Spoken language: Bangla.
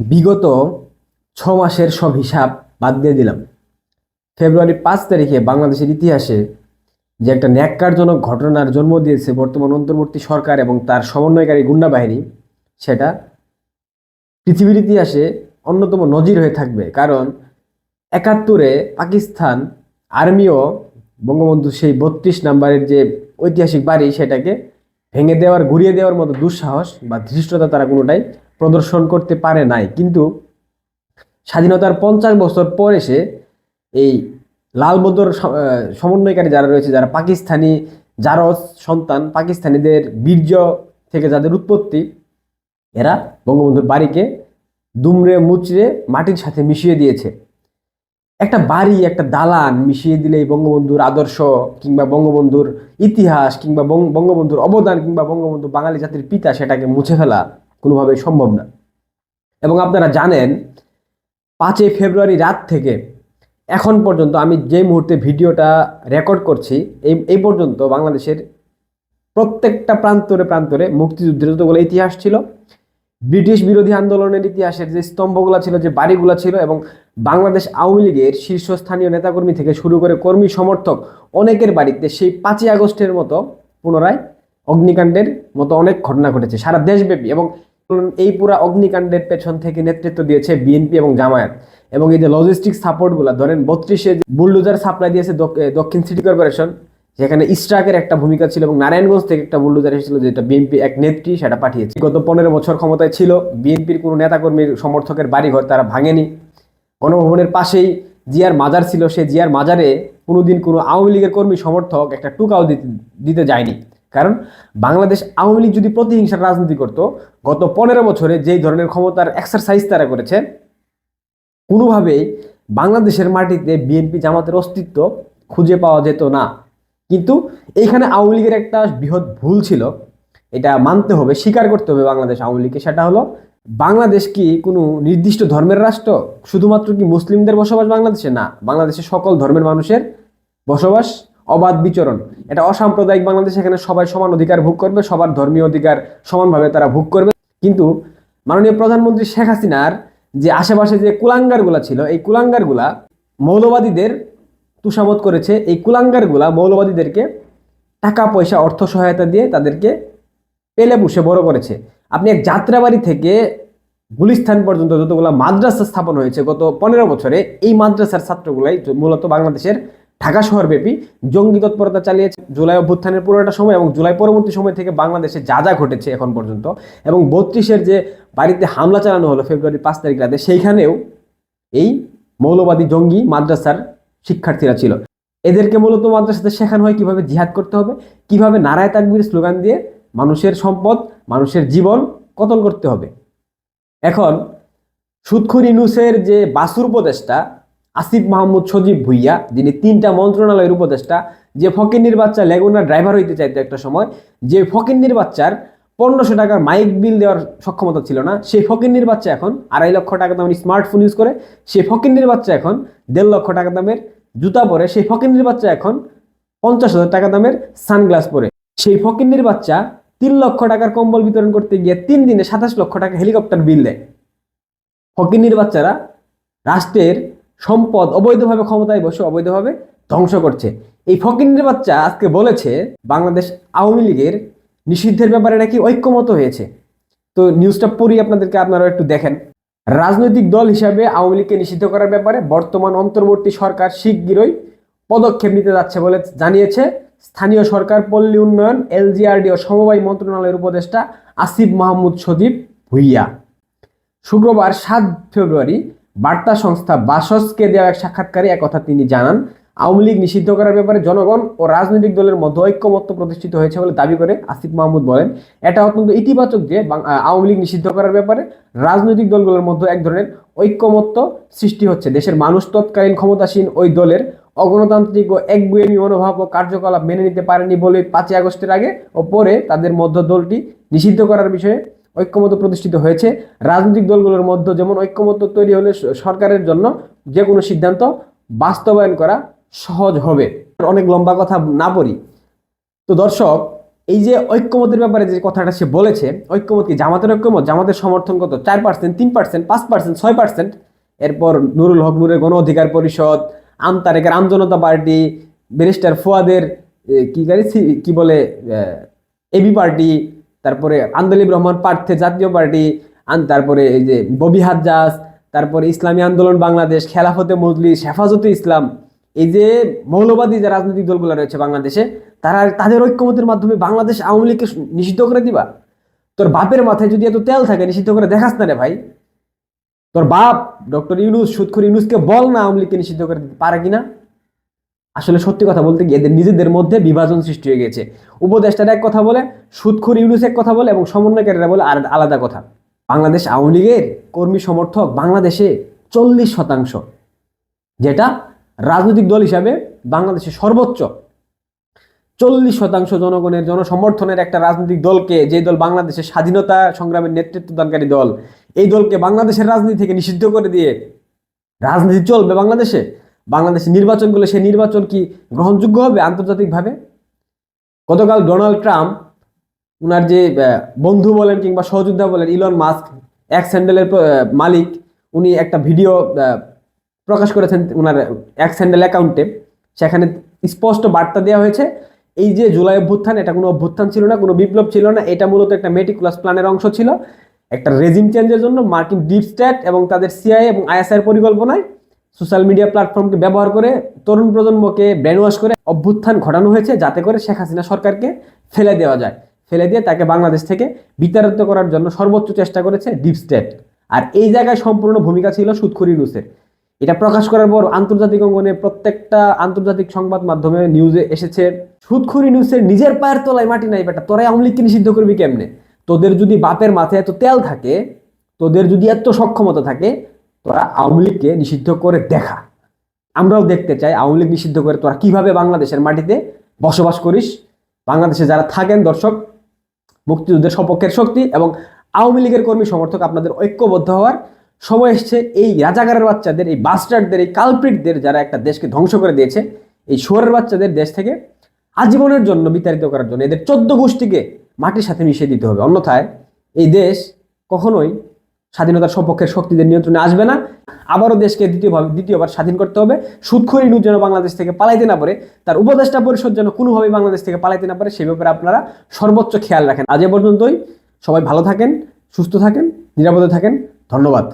বিগত ছ মাসের সব হিসাব বাদ দিয়ে দিলাম। ফেব্রুয়ারি পাঁচ তারিখে বাংলাদেশের ইতিহাসে যে একটা ন্যাক্কারজনক ঘটনার জন্ম দিয়েছে বর্তমান অন্তর্বর্তী সরকার এবং তার সমন্বয়কারী গুন্ডা বাহিনী সেটা পৃথিবীর ইতিহাসে অন্যতম নজির হয়ে থাকবে। কারণ একাত্তরে পাকিস্তান আর্মিও বঙ্গবন্ধু সেই বত্রিশ নাম্বারের যে ঐতিহাসিক বাড়ি, সেটাকে ভেঙে দেওয়ার ঘুরিয়ে দেওয়ার মতো দুঃসাহস বা ধৃষ্টতা তারা কোনোটাই প্রদর্শন করতে পারে নাই। কিন্তু স্বাধীনতার পঞ্চাশ বছর পর এসে এই লালবদর সমন্বয়কারী যারা রয়েছে, যারা পাকিস্তানি জারজ সন্তান, পাকিস্তানিদের বীর্য থেকে যাদের উৎপত্তি, এরা বঙ্গবন্ধুর বাড়িকে দুমড়ে মুচড়ে মাটির সাথে মিশিয়ে দিয়েছে। একটা বাড়ি, একটা দালান মিশিয়ে দিলেই বঙ্গবন্ধুর আদর্শ কিংবা বঙ্গবন্ধুর ইতিহাস কিংবা বঙ্গ- বঙ্গবন্ধুর অবদান কিংবা বঙ্গবন্ধু বাঙালি জাতির পিতা সেটাকে মুছে ফেলা কোনোভাবেই সম্ভব না। এবং আপনারা জানেন, পাঁচই ফেব্রুয়ারি রাত থেকে এখন পর্যন্ত আমি যে মুহূর্তে ভিডিওটা রেকর্ড করছি, এই এই পর্যন্ত বাংলাদেশের প্রত্যেকটা প্রান্তরে প্রান্তরে মুক্তিযুদ্ধের যতগুলো ইতিহাস ছিল, ব্রিটিশ বিরোধী আন্দোলনের ইতিহাসের যে স্তম্ভগুলো ছিল, যে বাড়িগুলো ছিল এবং বাংলাদেশ আওয়ামী লীগের শীর্ষস্থানীয় নেতাকর্মী থেকে শুরু করে কর্মী সমর্থক অনেকের বাড়িতে সেই পাঁচই আগস্টের মতো পুনরায় অগ্নিকাণ্ডের মতো অনেক ঘটনা ঘটেছে সারা দেশব্যাপী এবং এই পুরা অগ্নিকাণ্ডের পেছন থেকে নেতৃত্ব দিয়েছে বিএনপি এবং জামায়াত। এবং এই যে লজিস্টিক সাপোর্টগুলো ধরেন বত্রিশে বুলডোজার সাপ্লাই দিয়েছে দক্ষিণ সিটি কর্পোরেশন, যেখানে ইস্ট্রাকের একটা ভূমিকা ছিল এবং নারায়ণগঞ্জ থেকে একটা বুলডোজার এসেছিল, যেটা বিএনপি এক নেত্রী সেটা পাঠিয়েছে। গত পনেরো বছর ক্ষমতায় ছিল, বিএনপির কোনো নেতাকর্মীর, সমর্থকের বাড়িঘর তারা ভাঙেনি। গণভবনের পাশেই জিয়ার মাজার ছিল সে জিয়ার মাজারে কোনোদিন কোনো আওয়ামী লীগের কর্মী সমর্থক একটা টুকাও দিতে দিতে যায়নি। কারণ বাংলাদেশ আওয়ামী লীগ যদি প্রতিহিংসার রাজনীতি করত, গত পনেরো বছরে যেই ধরনের ক্ষমতার এক্সারসাইজ তারা করেছে, কোনোভাবেই বাংলাদেশের মাটিতে বিএনপি জামাতের অস্তিত্ব খুঁজে পাওয়া যেত না। কিন্তু এইখানে আওয়ামী লীগের একটা বৃহৎ ভুল ছিল, এটা মানতে হবে, স্বীকার করতে হবে বাংলাদেশ আওয়ামী লীগকে। সেটা হলো, বাংলাদেশ কি কোনো নির্দিষ্ট ধর্মের রাষ্ট্র? শুধুমাত্র কি মুসলিমদের বসবাস বাংলাদেশে? না বাংলাদেশে সকল ধর্মের মানুষের বসবাস অবাধ বিচরণ। এটা অসাম্প্রদায়িক বাংলাদেশ, এখানে সবাই সমান অধিকার ভোগ করবে, সবার ধর্মীয় অধিকার সমানভাবে তারা ভোগ করবে। কিন্তু মাননীয় প্রধানমন্ত্রী শেখ হাসিনার যে আশেপাশে যে কুলাঙ্গারগুলা ছিল, এই কুলাঙ্গারগুলা মৌলবাদীদের তুষামত করেছে। এই কুলাঙ্গারগুলা মৌলবাদীদেরকে টাকা, পয়সা, অর্থ সহায়তা দিয়ে তাদেরকে পেলে বসে বড় করেছে। আপনি এক যাত্রাবাড়ি থেকে গুলিস্তান পর্যন্ত যতগুলো মাদ্রাসা স্থাপন হয়েছে গত পনেরো বছরে, এই মাদ্রাসার ছাত্রগুলাই মূলত বাংলাদেশের ঢাকা শহরব্যাপী জঙ্গি তৎপরতা চালিয়েছে। জুলাই অভ্যুত্থানের পুরোটা সময় এবং জুলাই পরবর্তী সময় থেকে বাংলাদেশে যা যা ঘটেছে এখন পর্যন্ত এবং বত্রিশের যে বাড়িতে হামলা চালানো হলো ফেব্রুয়ারি পাঁচ তারিখ রাতে, সেইখানেও এই মৌলবাদী জঙ্গি মাদ্রাসার শিক্ষার্থীরা ছিল। এদেরকে মূলত মাদ্রাসাতে শেখানো হয় কীভাবে জিহাদ করতে হবে, কীভাবে নারায় তাকবির স্লোগান দিয়ে মানুষের সম্পদ, মানুষের জীবন কতল করতে হবে। এখন সুৎখুর ইনুসের যে বাসুর উপদেষ্টা আসিফ মাহমুদ সজীব ভুইয়া, যিনি তিনটা মন্ত্রণালয়ের উপদেষ্টা, যে ফকিন্নির বাচ্চা লেগুনার ড্রাইভার হইতে চাইতো একটা সময়, যে ফকিন্নির বাচ্চার পনেরোশো টাকার মাইক বিল দেওয়ার সক্ষমতা ছিল না, সেই ফকিন্নির বাচ্চা এখন আড়াই লক্ষ টাকা দামের স্মার্টফোন ইউজ করে, সেই ফকিন্নির বাচ্চা এখন দেড় লক্ষ টাকা দামের জুতা পরে, সেই ফকিন্নির বাচ্চা এখন পঞ্চাশ হাজার টাকা দামের সানগ্লাস পরে। সেই ফকিন্নির বাচ্চা তিন লক্ষ টাকার কম্বল বিতরণ করতে গিয়ে তিন দিনে সাতাশ লক্ষ টাকা হেলিকপ্টার বিল দেয়। ফকিন্নির বাচ্চারা রাষ্ট্রের সম্পদ অবৈধভাবে ক্ষমতায় বসে অবৈধভাবে ধ্বংস করছে। এই ফকিন্নির বাচ্চা আজকে বলেছে, বাংলাদেশ আওয়ামী লীগের নিষিদ্ধের ব্যাপারে নাকি ঐক্যমত হয়েছে। তো নিউজটা পড়ি, আপনাদেরকে আপনারা একটু দেখেন। রাজনৈতিক দল হিসাবে আওয়ামী লীগকে নিষিদ্ধ করার ব্যাপারে বর্তমান অন্তর্বর্তী সরকার শিগগিরই পদক্ষেপ নিতে যাচ্ছে বলে জানিয়েছে। স্থানীয় সরকার, পল্লী উন্নয়ন এলজিআরডি ও সমবায় মন্ত্রণালয়ের উপদেষ্টা আসিফ মাহমুদ সদীপ ভুইয়া। শুক্রবার সাত ফেব্রুয়ারি বার্তা সংস্থা বাসসকে দেওয়া এক সাক্ষাৎকারে একথা তিনি জানান। আওয়ামী লীগ নিষিদ্ধ করার ব্যাপারে জনগণ ও রাজনৈতিক দলের মধ্যে ঐক্যমত্য প্রতিষ্ঠিত হয়েছে বলে দাবি করে আসিফ মাহমুদ বলেন। এটা অত্যন্ত ইতিবাচক যে আওয়ামী লীগ নিষিদ্ধ করার ব্যাপারে রাজনৈতিক দলগুলোর মধ্যে এক ধরনের ঐক্যমত্য সৃষ্টি হচ্ছে। দেশের মানুষ তৎকালীন ক্ষমতাসীন ওই দলের অগণতান্ত্রিক ও একগুয়েমি মনোভাব ও কার্যকলাপ মেনে নিতে পারেনি বলে পাঁচই আগস্টের আগে ও পরে তাদের মধ্য দলটি নিষিদ্ধ করার বিষয়ে ঐক্যমত প্রতিষ্ঠিত হয়েছে। রাজনৈতিক দলগুলোর মধ্যে যেমন ঐক্যমত তৈরি হলে সরকারের জন্য যে কোনো সিদ্ধান্ত বাস্তবায়ন করা সহজ হবে। অনেক লম্বা কথা না পড়ি। তো দর্শক, এই যে ঐক্যমতের ব্যাপারে যে কথাটা সে বলেছে, ঐক্যমত কি জামাতের ঐক্যমত? জামাতের সমর্থন কত? চার পার্সেন্ট তিন পার্সেন্ট পাঁচ পার্সেন্ট ছয় পার্সেন্ট এরপর নুরুল হক নুরের গণ অধিকার পরিষদ আমতারেকের আমজনতা পার্টি, ব্যারিস্টার ফুয়াদের কি কি বলে এবি পার্টি তারপরে আন্দোলিব রহমান পার্থে জাতীয় পার্টি তারপরে এই যে ববি হাজ্জাজ, তারপরে ইসলামী আন্দোলন বাংলাদেশ, খেলাফতে মজলিস, হেফাজতে ইসলাম, এই যে মৌলবাদী যে রাজনৈতিক দলগুলো রয়েছে বাংলাদেশে, তারা তাদের ঐক্যমতের মাধ্যমে বাংলাদেশ আওয়ামী লীগকে নিষিদ্ধ করে দিবা? তোর বাপের মাথায় যদি এত তেল থাকে, নিষিদ্ধ করে দেখাস না রে ভাই। তোর বাপ ডক্টর ইউনুস, সুৎখুর ইউনুসকে বল না আওয়ামী লীগকে নিষিদ্ধ করে দিতে পারে কিনা? আসলে সত্যি কথা বলতে গিয়ে এদের নিজেদের মধ্যে বিভাজন সৃষ্টি হয়ে গেছে উপদেষ্টারা এক কথা বলে, সুৎখুর ইউনুস এক কথা বলে এবং সমন্বয়কারীরা বলে আর আলাদা কথা। বাংলাদেশ আওয়ামী লীগের কর্মী সমর্থক বাংলাদেশে চল্লিশ শতাংশ, যেটা রাজনৈতিক দল হিসাবে বাংলাদেশের সর্বোচ্চ। চল্লিশ শতাংশ জনগণের জনসমর্থনের একটা রাজনৈতিক দলকে, যে দল বাংলাদেশের স্বাধীনতা সংগ্রামের নেতৃত্ব দানকারী দল, এই দলকে বাংলাদেশের রাজনীতি থেকে নিষিদ্ধ করে দিয়ে রাজনীতি চলবে বাংলাদেশে। বাংলাদেশে নির্বাচনগুলো সে নির্বাচন কি গ্রহণযোগ্য হবে আন্তর্জাতিকভাবে? গতকাল ডোনাল্ড ট্রাম্প, উনার যে বন্ধু বলেন কিংবা সহযোদ্ধা বলেন, ইলন মাস্ক, এক স্যান্ডেলের মালিক, উনি একটা ভিডিও প্রকাশ করেছেন উনার এক স্যান্ডেল অ্যাকাউন্টে। সেখানে স্পষ্ট বার্তা দেওয়া হয়েছে, এই যে জুলাই অভ্যুত্থান, এটা কোনো অভ্যুত্থান ছিল না, কোনো বিপ্লব ছিল না, এটা মূলত একটা মেটিকুলাস প্ল্যানের অংশ ছিল। একটা রেজিম চেঞ্জের জন্য মার্কিন ডিপ স্ট্যাট এবং তাদের সিআই এবং আইএসআইয়ের পরিকল্পনায় সোশ্যাল মিডিয়া প্ল্যাটফর্মকে ব্যবহার করে তরুণ প্রজন্মকে ব্রেনওয়াশ করে অভ্যুত্থান ঘটানো হয়েছে যাতে করে শেখ হাসিনা সরকারকে ফেলে দেওয়া যায়। ফেলে দিয়ে তাকে বাংলাদেশ থেকে বিতাড়িত করার জন্য সর্বোচ্চ চেষ্টা করেছে ডিপ স্টেট আর এই জায়গায় সম্পূর্ণ ভূমিকা ছিল সুৎখুরি ইউনুসের এটা প্রকাশ করার পর আন্তর্জাতিক অঙ্গনে প্রত্যেকটা আন্তর্জাতিক সংবাদ মাধ্যমে নিউজে এসেছে, সুৎখুরি নিউজের নিজের পায়ের তলায় মাটি নাই বেটা তোরাই আওয়ামী লীগকে নিষিদ্ধ করবি কেমনে? তোদের যদি বাপের মাথায় এত তেল থাকে, তোদের যদি এত সক্ষমতা থাকে তোরা আওয়ামী লীগকে নিষিদ্ধ করে দেখা। আমরাও দেখতে চাই আওয়ামী লীগ নিষিদ্ধ করে তোরা কীভাবে বাংলাদেশের মাটিতে বসবাস করিস, বাংলাদেশে যারা থাকেন দর্শক, মুক্তিযুদ্ধের সপক্ষের শক্তি এবং আওয়ামী লীগের কর্মী সমর্থক আপনাদের ঐক্যবদ্ধ হওয়ার সময় এসছে। এই রাজাগারের বাচ্চাদের, এই বাস্টারদের এই কালপ্রিটদের যারা একটা দেশকে ধ্বংস করে দিয়েছে, এই শোরের বাচ্চাদের দেশ থেকে আজীবনের জন্য বিতাড়িত করার জন্য এদের চোদ্দ গোষ্ঠীকে মাটির সাথে মিশিয়ে দিতে হবে। অন্যথায় এই দেশ কখনোই স্বাধীনতার সপক্ষের শক্তিদের নিয়ন্ত্রণে আসবে না। আবারও দেশকে দ্বিতীয়ভাবে দ্বিতীয়বার স্বাধীন করতে হবে। সুৎখরি নিউজ যেন বাংলাদেশ থেকে পালাইতে না পারে, তার উপদেষ্টা পরিষদ যেন কোনোভাবেই বাংলাদেশ থেকে পালাইতে না পারে, সে ব্যাপারে আপনারা সর্বোচ্চ খেয়াল রাখেন। আজ এ পর্যন্তই। সবাই ভালো থাকেন, সুস্থ থাকেন, নিরাপদে থাকেন। ধন্যবাদ।